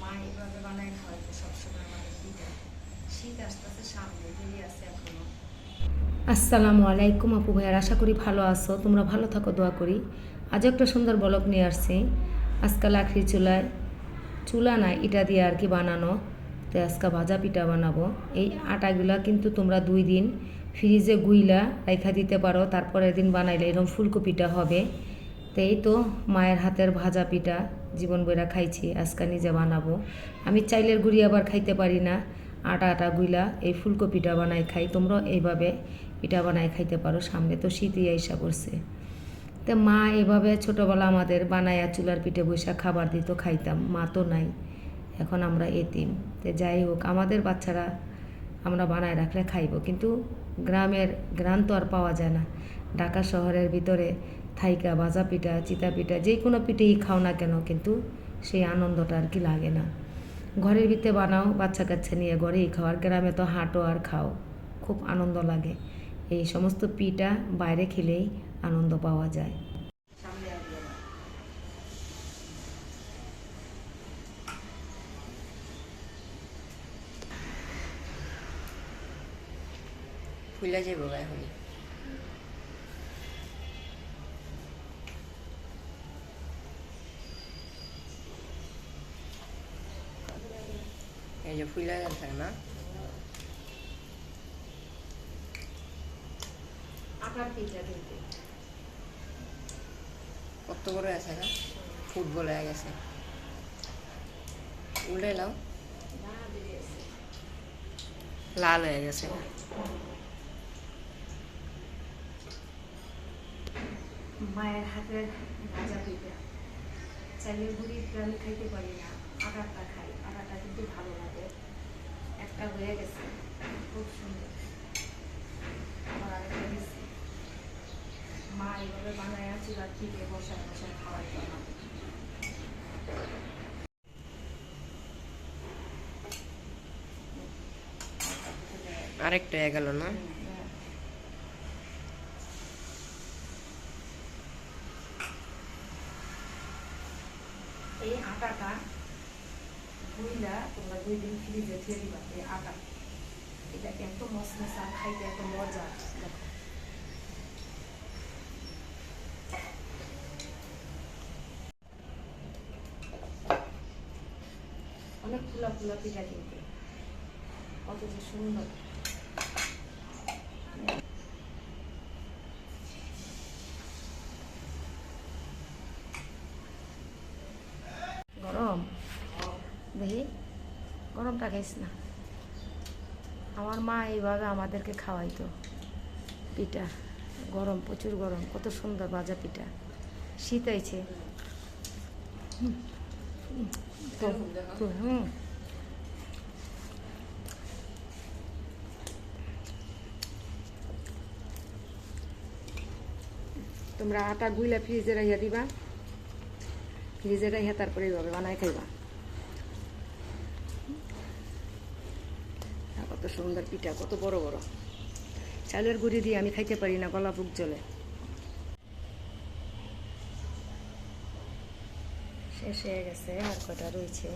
মা এইভাবে বানায় সবসময় আমাদের শীত আসতে আসতে সামনে দেরি আছে আসসালামু আলাইকুম আপু ভাইয়ার, আশা করি ভালো আছো। তোমরা ভালো থাকো, দোয়া করি। আজ একটা সুন্দর বলক নিয়ে আসছি। আজকে লাকড়ি চুলায় চুলা না, ইটা দিয়ে আর কি বানানো। তো আজকে ভাজা পিঠা বানাবো। এই আটাগুলা কিন্তু তোমরা দুই দিন ফ্রিজে গুইলা রেখা দিতে পারো। তারপরের দিন বানাইলে এরকম ফুলকপিটা হবে। তো এই তো মায়ের হাতের ভাজা পিঠা। জীবন বইরা খাইছি, আজকে নিজে বানাবো। আমি চাইলের গুড়ি আবার খাইতে পারি না। আটা আটা গুইলা এই ফুলকপিটা বানাই খাই। তোমরা এইভাবে পিঠা বানাই খাইতে পারো সামনে। তো শীতই আইসা করছে তো মা এভাবে ছোটোবেলা আমাদের বানায়া চুলার পিঠে বৈশাখ খাবার দিত, খাইতাম। মা তো নাই। এখন আমরা এতিম। তো যাই হোক, আমাদের বাচ্চারা আমরা বানায় রাখলে খাইব। কিন্তু গ্রামের গ্রাম তো আর পাওয়া যায় না। ঢাকা শহরের ভিতরে থাইকা, ভাজা পিঠা, চিতা পিঠা, যে কোনো পিঠেই খাও না কেন, কিন্তু সেই আনন্দটা আর কি লাগে না। ঘরের ভিতরে বানাও, বাচ্চা কাচ্চা নিয়ে ঘরেই খাও, আর গ্রামে তো হাঁটো আর খাও, খুব আনন্দ লাগে। এই সমস্ত পিঠা বাইরে খেলেই আনন্দ পাওয়া যায়। ফুলা যাব এখনই। এই যে ফুলা গেছে না কত বড় আছে না ফুটবল হয়ে গেছে উল্টে নাও লাল হয়ে গেছে মায়ের হাতের ভাজা পিঠা চাইলের গুড়ি আমি খাইতে পারি না আটাটা খাই আটাটা কিন্তু ভালো লাগে হয়ে গেছে খুব সুন্দর আবার আরেকটা গেছে মা এইভাবে বানায় চুলার পিঠে বসায় বসায় খাওয়াইতো আমাদের আরেকটা হয়ে গেল না এই আটাটা ধুইলা তোমরা দুই দিন ফ্রিজে থুয়ে দিবা, এই আটা। এটা এত মশমশা খাইতে এত মজা। অনেক ফুলা ফুলা পিঠা কিন্তু। কত যে সুন্দর গরম দেখি গরমটা খাইস না। আমার মা এইভাবে আমাদেরকে খাওয়াইতো পিঠা। গরম প্রচুর গরম কত সুন্দর ভাজা পিঠা। শীত আইছে। হুম, তোমরা আটা গুইলা ফ্রিজে রাখিয়া দিবা। ফ্রিজে রাখিয়া তারপরে এইভাবে বানাই খাইবা আর কত সুন্দর পিঠা, কত বড় বড়। চালের গুঁড়ি দিয়ে আমি খাইতে পারি না, গলা বুক জ্বলে। শেষ হয়ে গেছে, আর কটা রয়েছে?